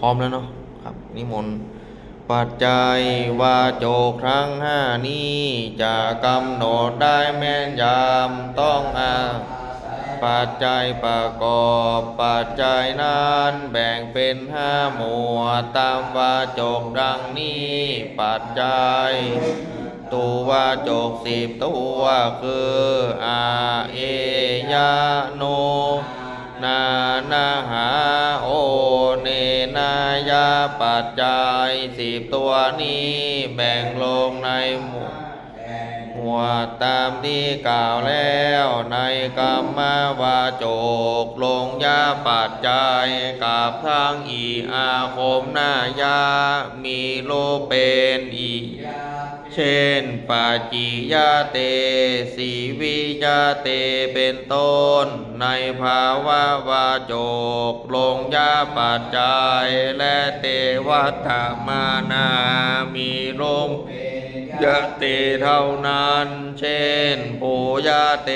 พร้อมแล้วเนาะครับนิมนต์ปัจจัยวาโจกครั้งห้านี้จะกำหนดได้แม่นยำต้องอาปัจจัยประกอบปัจจัยนั้นแบ่งเป็นห้าหมวดตามวาโจกดังนี้ปัจจัยตัววาโจกสิบตัวคืออาเอยาโน นานาหาโอเนนายาปัจจัยสิบตัวนี้แบ่งลงในหมวดหมวดตามที่กล่าวแล้วในกรรมวาโจกลงยาปัจจัยกับทางอีอาคมนายามีโลเป็นอีก เช่นปาจิยาเต สีวิยาเตเป็นต้น ในภาวะวาโจก ลงยาปัจจัย และเตวัตมานามีลมยะเตเท่านั้น เช่นปูยาเต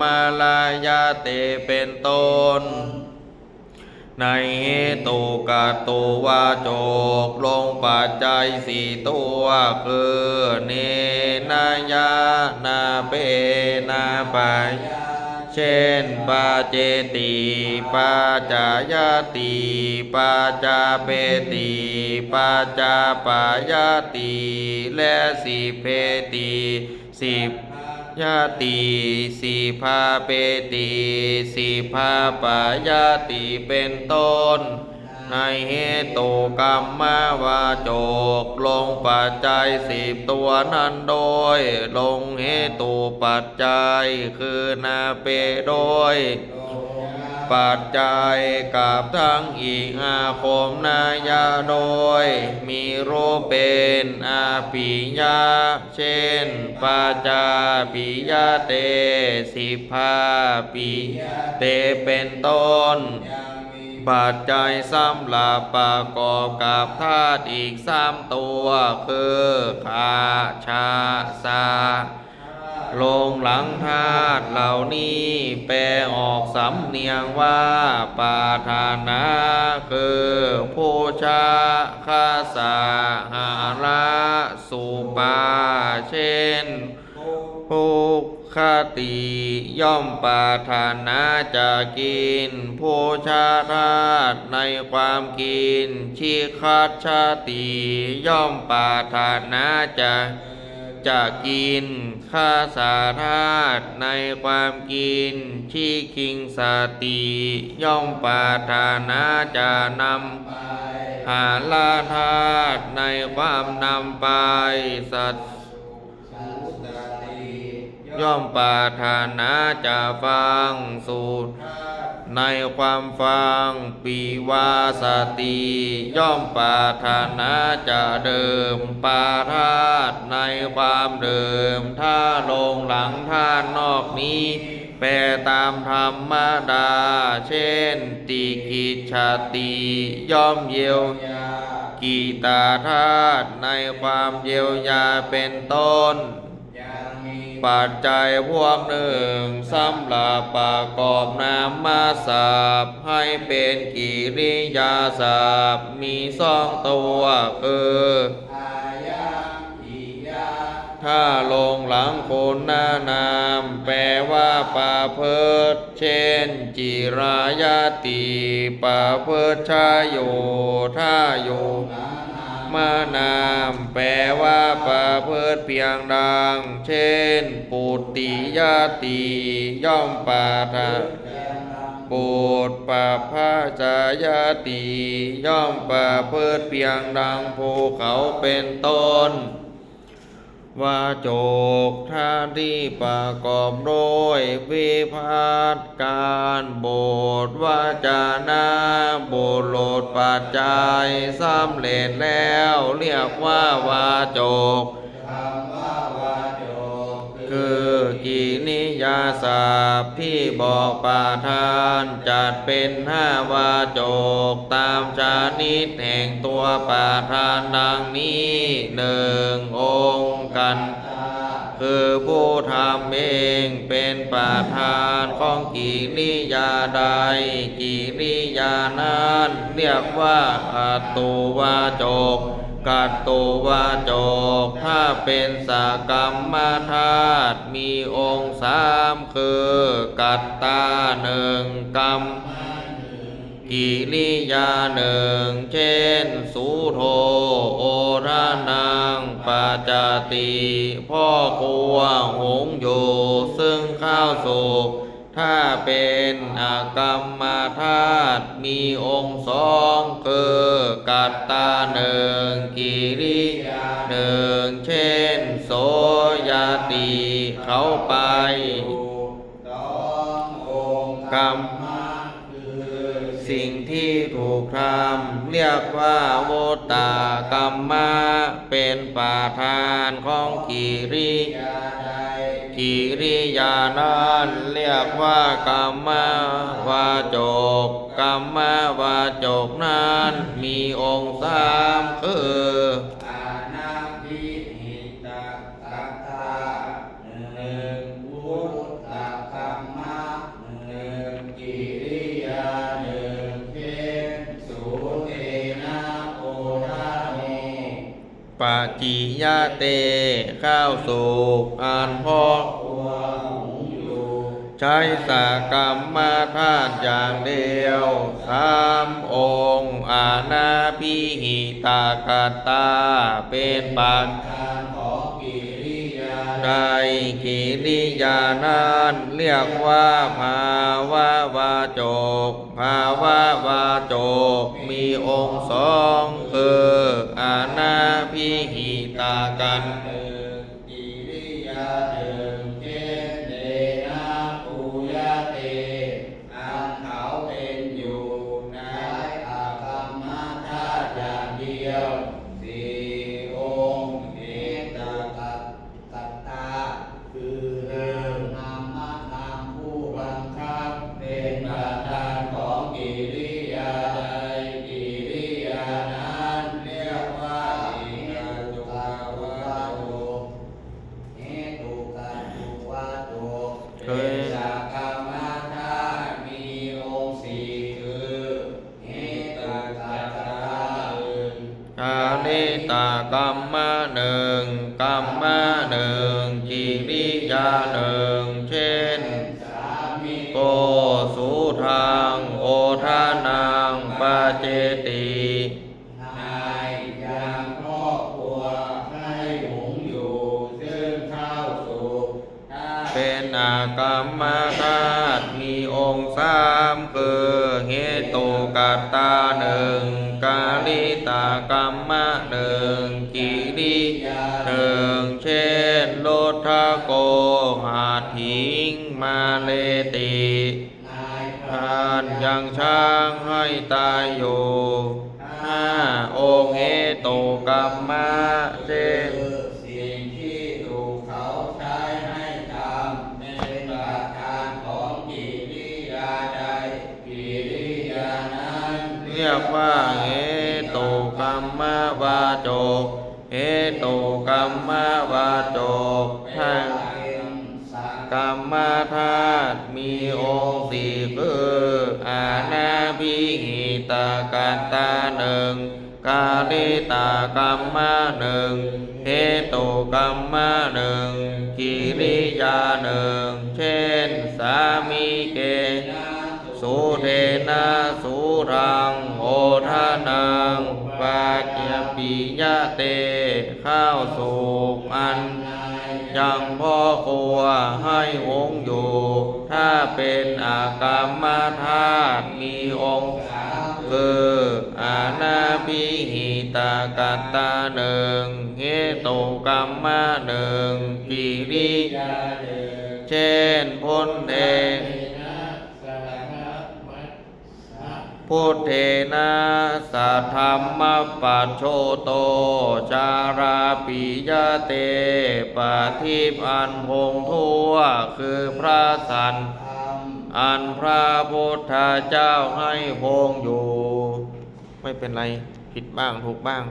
มาลายาเตเป็นต้น ในเหตุกาตุวาโจกลงปัจจัยสี่ตัวคือเนนายานาเปนาปายเช่นปาเจติปาจายาติปาจาเปติปาจาปายาติและสิเพติสิบ ยาติสีภาเปติสีภาปายาติเป็นต้น ในเหตุกรรมมาวาโจกลงปัจจัยสิบตัวนั้นโดย ลงเหตุปัจจัยคือนาเปโดย ปัจจัยกับทั้งอีกอาคมนายาโดย มีรูปเป็นอาปิยาเช่นปาจาปิยาเต สิภาปิเตเป็นต้นปัจจัยสำหรับประกอบกับธาตุอีกสามตัว คือขาชาสา ลงหลังธาตุเหล่านี้แปลออกสำเนียงว่าปาทานะคือผู้ชาคาสาหาระสุปาเช่นผู้คติย่อมปารถนาจะกินผู้ชาธาตุในความกิน ชีคัดชาติย่อมปารถนาจะ จะกินข้าสาธาตในความกินชีคิงสติ ย่อมปาทานาจะนำหาลาธาตุในความนำไปสัต ย่อมปารถนาจะฟังสูตร ในความฟังปีวาสติย่อมปารถนาจะเดิม ปาธาตในความเดิม ถ้าลงหลังท่านนอกนี้แปลตามธรรมดา เช่น ติกิจชาติย่อมเยียวกีตาธาตในความเยียวยาเป็นต้น ปัจจัยพวกหนึ่งสำหรับประกอบนามมาสับให้เป็นกิริยาสับมีสองตัวคือถ้าลงหลังคนหน้านาม แปลว่าปาเพิดเช่น จิรายาติปาเพิดชายโยถ้าอยู่ มานาม แปลว่าปาเพิดเพียงดัง เช่น ปุตติยาติย่อมปาทะปุตปาพาจายาติย่อมปาเพิดเพียงดังภูเขาเป็นต้น ว่าโจกท่าที่ประกอบโดยวิพาทการโบทว่าจานาบทโลดปัจจัยสำเร็จแล้วเรียกว่าวาโจกคือกินิยาสาบที่บอกปาทานจัดเป็นห้าวาโจกตามชานิดแห่งตัวปาทานดังนี้หนึ่งองค์ กัน คือผู้ทำเองเป็นประธานของกิริยาใด กิริยานั้นเรียกว่าอัตตุวาจกกัตตุวาจกถ้าเป็นสากรรมธาตุมีองค์สามคือ กัตตาหนึ่งกรรม กิริยาหนึ่ง เช่น สุโธโอรานังปาจาติ พ่อครัวหงอยู่ซึ่งข้าวสุกถ้าเป็นอากรรมาธาตุมีองค์สองคือกัตตาหนึ่งกิริยาหนึ่ง เช่น โสยาติเขาไป ครามเรียกว่าโวตากรรมะเป็นป่าทานของกิริยากิริยานั้นเรียกว่ากรรมวาจกกรรมวาจกนั้นมีองค์สามคือ จิยะเต ข้าวสุกอ่านพ่อตัวหุงอยู่ใช้สากรรมมาธาตุอย่างเดียวสามองค์ อาณาพิหิตากาตา เป็นปัจทานของกิริยาใดกิริยานั้นเรียกว่าภาวะวาจกภาวะวาจกมีองค์สองคือ กันหนึ่งกิริยาหนึ่งเช่นเดนะปูยะเตอันเขาเป็นอยู่ในอาคมมาธาตุอย่างเดียวสี่ โกสุทางโอทานังปาเจตินายยังครอบครัวให้หุงอยู่ซึ่งข้าวสุกถ้าเป็นอากรรมธาตุมีองค์สามคือเหตุกัตตาหนึ่งกาลิตากรรมะหนึ่งกิริยาหนึ่งเช่นโลทะโกหาถิงมาเลตินายพทา นยังช้างให้ตายอยู่ห้าองค์เหตุกรรมะเช่นคือสิ่งที่ถูกเขาใช้ให้ทำเป็นประธานของกิริยาใดกิริยานั้น เรียกว่าเหตุกรรมะวาจกเหตุกรรมว ตาหนึ่งกาลิตากรรมะหนึ่งเหตุกรรมะหนึ่งกิริยาหนึ่งเช่นสามีเก สุเทนะสุรังโอทานังปาเจปิยะเต ข้าวสุกอันยังพ่อครัวให้วงอยู่ ถ้าเป็นอากรรมธาตุมี กาตาหนึ่งเหตุกรรมะหนึ่งกิริยาเดินเช่นพ้นเทพุทเทนะสัทธรรมปัจโชโตชาราปิยะเตปาทิปอันพงทั่วคือพระสันอันพระพุทธเจ้าให้พงอยู่ ไม่เป็นไร ผิดบ้างถูกบ้าง